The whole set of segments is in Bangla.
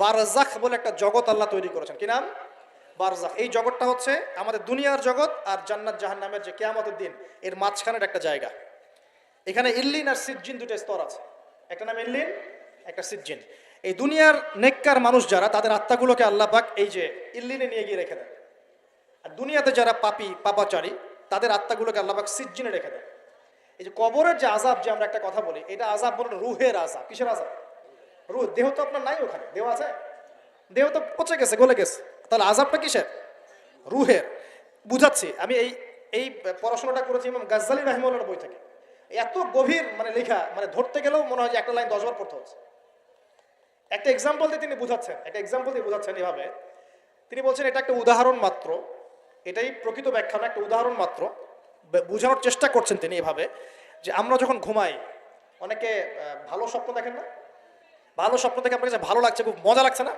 বারজাখ বলে একটা জগৎ আল্লাহ তৈরি করেছেন। কি নাম? বারজাখ। এই জগৎটা হচ্ছে আমাদের দুনিয়ার জগৎ আর জান্নাত জাহান্নামের যে কেয়ামতের দিন, এর মাঝখানের একটা জায়গা। এখানে ইল্লিন আর সিজ্জিন দুটো স্তর আছে। একটা নাম ইল্লিন, একটা সিজ্জিন। এই দুনিয়ার নেককার মানুষ যারা, তাদের আত্মাগুলোকে আল্লাহ পাক এই যে ইল্লিনে নিয়ে গিয়ে রেখে দেয় আর দুনিয়াতে যারা পাপি, পাপাচারী, তাদের আত্মাগুলোকে আল্লাহ পাক সিজ্জিনে রেখে দেয় এই যে কবরের যে আজাব যে আমরা একটা কথা বলি, এটা আজাব বলে রুহের আজাব কিসের আজাব রুহ, দেহ তো আপনার নাই ওখানে, দেহ আছে? দেহ তো পচে গেছে, গলে গেছে। তাহলে আজাবটা কিসের? রুহের। বুঝাচ্ছি, আমি এই এই পড়াশোনাটা করেছি ইমাম গাজ্জালি রাহিমুল্লাহর বই থেকে। এত গভীর মানে লেখা মানে ধরতে গেলেও মনে হয় যে একটা লাইন দশবার পড়তে হচ্ছে। একটা এক্সাম্পল দিয়ে তিনি বুঝাচ্ছেন, একটা এক্সাম্পল দিয়ে বুঝাচ্ছেন এভাবে। তিনি বলছেন, এটা একটা উদাহরণ মাত্র, এটাই প্রকৃত ব্যাখ্যা একটা উদাহরণ মাত্র। বোঝানোর চেষ্টা করছেন তিনি এভাবে, যে আমরা যখন ঘুমাই, অনেকে ভালো স্বপ্ন দেখেন না? ভালো স্বপ্ন দেখে আপনার কাছে ভালো লাগছে, খুব মজা লাগছে না?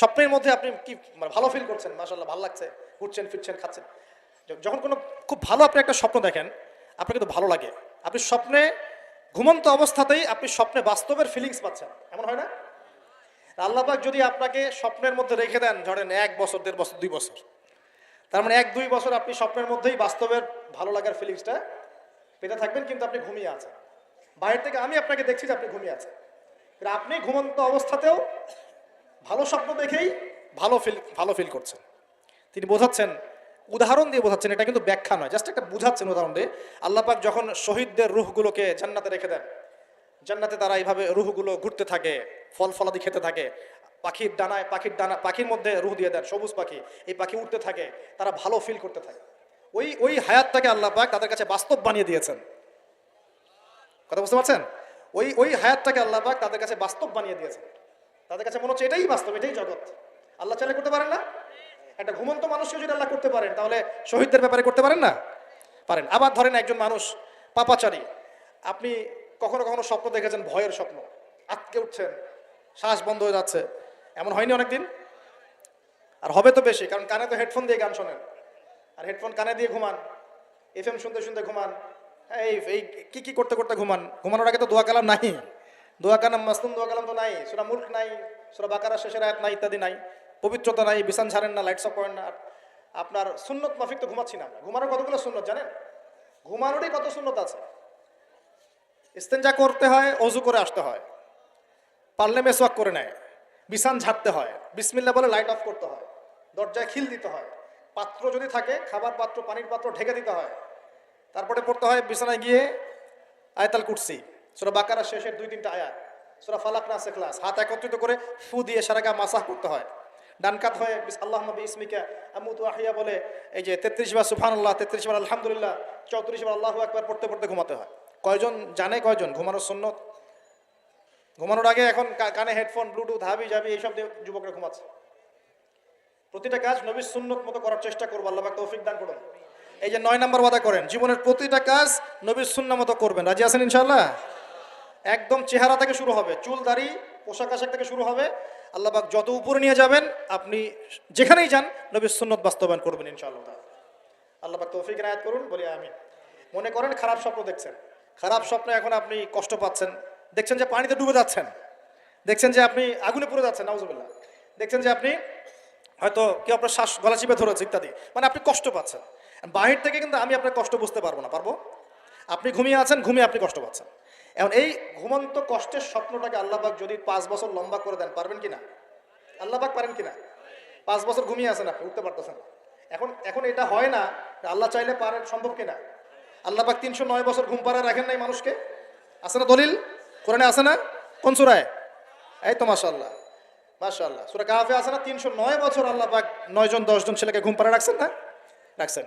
স্বপ্নের মধ্যে আপনি কি মানে ভালো ফিল করছেন? মাসাল্লাহ ভালো লাগছে। ঘুরছেন, ফিরছেন, খাচ্ছেন। যখন কোনো খুব ভালো আপনি একটা স্বপ্ন দেখেন আপনাকে তো ভালো লাগে। আপনি স্বপ্নে ঘুমন্ত অবস্থাতেই আপনি স্বপ্নে বাস্তবের ফিলিংস পাচ্ছেন। এমন হয় না? আল্লাহ পাক যদি আপনাকে স্বপ্নের মধ্যে রেখে দেন, ধরেন এক বছর, দেড় বছর, দুই বছর, তার মানে এক, দুই বছর আপনি স্বপ্নের মধ্যেই বাস্তবের ভালো লাগার ফিলিংসটা পেতে থাকবেন, কিন্তু আপনি ঘুমিয়ে আছেন। বাইরে থেকে আমি আপনাকে দেখছি যে আপনি ঘুমিয়ে আছেন। কিন্তু আপনি ঘুমন্ত অবস্থাতেও ভালো স্বপ্ন দেখেই ভালো ফিল ভালো ফিল করছেন। তিনি বোঝাচ্ছেন, উদাহরণ দিয়ে বোঝাচ্ছেন, এটা কিন্তু ব্যাখ্যা নয় জাস্ট একটা বুঝাচ্ছেন উদাহরণ দিয়ে। আল্লাহ পাক যখন শহীদদের রুহগুলোকে জান্নাতে রেখে দেন, জান্নাতে তারা এইভাবে রুহগুলো ঘুরতে থাকে, ফল ফলাদি খেতে থাকে, পাখির ডানায়, পাখির ডানা, পাখির মধ্যে রুহ দিয়ে দেন, সবুজ পাখি, এই পাখি উঠতে থাকে, তারা ভালো ফিল করতে থাকে। ওই ওই হায়াতটাকে আল্লাহ পাক তাদের কাছে বাস্তব বানিয়ে দিয়েছেন। কথা বুঝতে পারছেন? ওই ওই হায়াতটাকে আল্লাহ পাক তাদের কাছে বাস্তব বানিয়ে দিয়েছেন। তাদের কাছে মনে হচ্ছে এটাই বাস্তব, এটাই জগৎ। আল্লাহ চাইলে করতে পারেন না? একটা ঘুমন্ত মানুষকে যদি আল্লাহ করতে পারেন, তাহলে শহীদদের ব্যাপারে করতে পারেন না? পারেন। আবার ধরেন একজন মানুষ, পাপাচারী, আপনি কখনো কখনো স্বপ্ন দেখেছেন, ভয়ের স্বপ্ন। আটকে উঠছেন, শ্বাস বন্ধ হয়ে যাচ্ছে। এমন হয়নি অনেকদিন? আর হবে তো বেশি, কারণ কানে তো হেডফোন দিয়ে গান শোনেন। আর হেডফোন কানে দিয়ে ঘুমান এফ শুনতে শুনতে ঘুমান এই এই, কি কি করতে করতে ঘুমান? ঘুমানোর আগে তো দোয়া কালাম নাই। দোয়া কালাম মাসলুম দোয়া কালাম তো নাই। সুরা মুল্ক নাই, সুরা বাকারা শেষের আয়াত নাই ইত্যাদি নাই। পবিত্রতা নাই, বিছান ছাড়েন না লাইটস অফ করেন না। আপনার সুন্নত মাফিক তো ঘুমাচ্ছি না আমরা। ঘুমানোর কতগুলো সুন্নত জানেন? ঘুমানোরই কত সুন্নত আছে? ইস্তেঞ্জা করতে হয়, অজু করে আসতে হয়। পারলে মেসওয়াক করে নেয়। বিছান ঝাড়তে হয়। বিসমিল্লা বলে লাইট অফ করতে হয়। দরজায় খিল দিতে হয়। পাত্র যদি থাকে, খাবার পাত্র, পানির পাত্র ঢেকে দিতে হয়। তারপরে পড়তে হয় বিছানায় গিয়ে আয়তাল কুটসি সুরা বাকারা শেষের দুই তিনটা আয়াত। সুরা ফালাক না ক্লাস। হাত একত্রিত করে ফু দিয়ে সারা গা মাসাহ করতে হয়। ডানকাত হয়ে আল্লাহ নবী ইসমিকা আমুতু আহিয়া বলে এই যে তেত্রিশ বার সুফান আল্লাহ তেত্রিশ বার আলহামদুলিল্লাহ, চৌত্রিশ বার আল্লাহ একবার পড়তে পড়তে ঘুমাতে হয়। কয়জন জানে কয়জন? ঘুমানোর সুন্নত? ঘুমানোর আগে এখন কানে হেডফোন, ব্লুটুথ, হাবি জাবি এইসব দিয়ে যুবকরা ঘুমাচ্ছে। প্রতিটা কাজ নবীর সুন্নত মতো করার চেষ্টা করব। আল্লাহ তৌফিক দান করুন। এই যে নয় নম্বর ওয়াদা করেন, জীবনের প্রতিটা কাজ নবীর সুন্না মতো করবেন। রাজি আছেন ইনশাল্লাহ একদম চেহারা থেকে শুরু হবে, চুল, দাড়ি, পোশাক আশাক থেকে শুরু হবে। আল্লাহ পাক যত উপরে নিয়ে যাবেন, আপনি যেখানেই যান, নবীর সুন্নত বাস্তবায়ন করবেন ইনশাআল্লাহ। তাআলা। আল্লাহ পাক তৌফিক রায়াত করুন, বলি আমি মনে করেন খারাপ স্বপ্ন দেখছেন। খারাপ স্বপ্নে এখন আপনি কষ্ট পাচ্ছেন। দেখছেন যে পানিতে ডুবে যাচ্ছেন। দেখছেন যে আপনি আগুনে পুড়ে যাচ্ছেন, নাউজুবিল্লাহ। দেখছেন যে আপনি হয়তো কেউ আপনার শ্বাস, গলা চিপে ধরেছে ইত্যাদি। মানে আপনি কষ্ট পাচ্ছেন। বাহির থেকে কিন্তু আমি আপনার কষ্ট বুঝতে পারব না, পারব? আপনি ঘুমিয়ে আছেন, ঘুমিয়ে আপনি কষ্ট পাচ্ছেন। এখন এই ঘুমন্ত কষ্টের স্বপ্নটাকে আল্লাহবাক যদি পাঁচ বছর লম্বা করে দেন, পারবেন কিনা আল্লাহবাক পারেন কিনা পাঁচ বছর ঘুমিয়ে আছেন আপনি, উঠতে পারতেছেন। এখন এখন এটা হয় না, আল্লাহ চাইলে পারেন, সম্ভব কিনা আল্লাহবাক তিনশো নয় বছর ঘুম পাড়া রাখেন নাই মানুষকে? আছে না দলিল? কোরআনে আছে না? কোন সুরায়? এই তো মাশাল্লাহ মাশাল্লাহ সুরা কাহাফে আছে না? তিনশো নয় বছর আল্লাহ পাক নয়জন, দশজন ছেলেকে ঘুম পাড়া রাখছেন না? রাখছেন।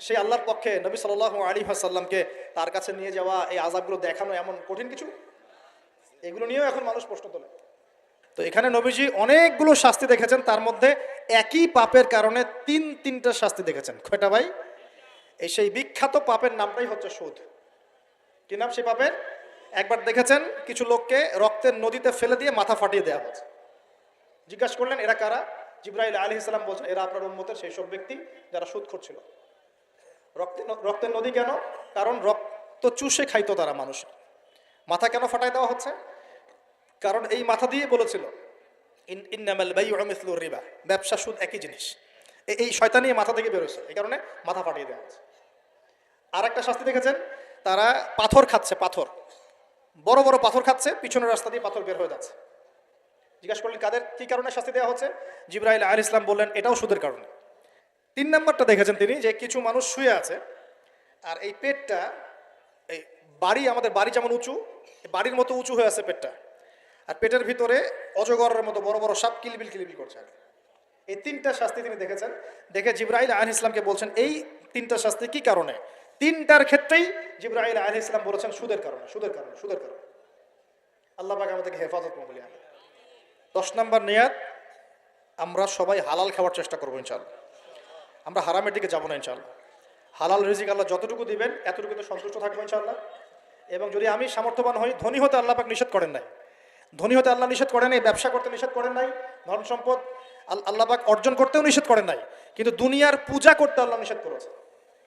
সেই আল্লাহর পক্ষে নবী সাল আলী হাসাল্লামকে তার কাছে নিয়ে যাওয়া, এই আজাবগুলো দেখানো এমন কঠিন কিছু? এগুলো নিয়েও এখন মানুষ প্রশ্ন তোলে। তো এখানে নবীজি অনেকগুলো শাস্তি দেখেছেন, তার মধ্যে একই পাপের কারণে তিন, তিনটা শাস্তি দেখেছেন। কয়টা ভাই? এই সেই বিখ্যাত পাপের নামটাই হচ্ছে সুদ। কি নাম সেই পাপের? একবার দেখেছেন কিছু লোককে রক্তের নদীতে ফেলে দিয়ে মাথা ফাটিয়ে দেওয়া হয়েছে জিজ্ঞাসা করলেন, এরা কারা? জিব্রাইল আলী ইসলাম বলছেন, এরা আপনার উন্মতের সেই সব ব্যক্তি যারা সুদ করছিল। রক্তের রক্তের নদী কেন? কারণ রক্ত চুষে খাইতো তারা মানুষ। মাথা কেন ফাটাই দেওয়া হচ্ছে? কারণ এই মাথা দিয়ে বলেছিল রিবা। ব্যবসা সুদ একই জিনিস। এই শয়তানি মাথা থেকে বেরোছে এই কারণে মাথা ফাটিয়ে দেওয়া হচ্ছে। আর একটা শাস্তি দেখেছেন? তারা পাথর খাচ্ছে, পাথর। বড় বড় পাথর খাচ্ছে, পিছনের রাস্তা দিয়ে পাথর বের হয়ে যাচ্ছে। জিজ্ঞাসা করলেন, কাদের কি কারণে শাস্তি দেওয়া হচ্ছে? জিব্রাইল আল ইসলাম বললেন, এটাও সুদের কারণে। তিন নম্বরটা দেখেছেন তিনি, যে কিছু মানুষ শুয়ে আছে, আর এই পেটটা, এই বাড়ি, আমাদের বাড়ি যেমন উঁচু বাড়ির মতো উঁচু হয়ে আছে পেটটা। আর পেটের ভিতরে অজগরের মতো বড় বড় সাপ কিলবিল কিলবিল করছে আর এই তিনটা শাস্তি তিনি দেখেছেন। দেখে জিব্রাইল আহ ইসলামকে বলছেন, এই তিনটা শাস্তি কি কারণে? তিনটার ক্ষেত্রেই জিব্রাইল আহ ইসলাম বলেছেন, সুদের কারণে সুদের কারণে সুদের কারণে। আল্লাহ আমাদেরকে হেফাজত বলি আমি দশ নম্বর নিয়াত, আমরা সবাই হালাল খাওয়ার চেষ্টা করব ইনশাল্লাহ আমরা হারামের দিকে যাব না ইনশাল্লাহ হালাল রিজিক আল্লাহ যতটুকু দিবেন, এতটুকুতে সন্তুষ্ট থাকব ইনশাল্লাহ এবং যদি আমি সামর্থ্যবান হই, ধনী হতে আল্লাহ পাক নিষেধ করেন নাই। ধনী হতে আল্লাহ নিষেধ করেন নাই, ব্যবসা করতে নিষেধ করেন নাই, ধন সম্পদ আল- আল্লাহ পাক অর্জন করতেও নিষেধ করেন নাই। কিন্তু দুনিয়ার পূজা করতে আল্লাহ নিষেধ করেছে।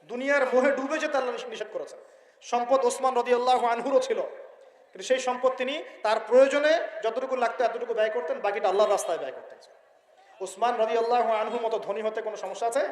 দুনিয়ার মোহে ডুবে যেতে আল্লাহ নিষেধ- করেছেন সম্পদ ওসমান রদি আল্লাহ আনহুরও ছিল। কিন্তু সেই সম্পদ তিনি তার প্রয়োজনে যতটুকু লাগতো এতটুকু ব্যয় করতেন, বাকিটা আল্লাহর রাস্তায় ব্যয় করতেন। ওসমান রবি আল্লাহ আনহুর মতো ধনী হতে কোনো সমস্যা আছে?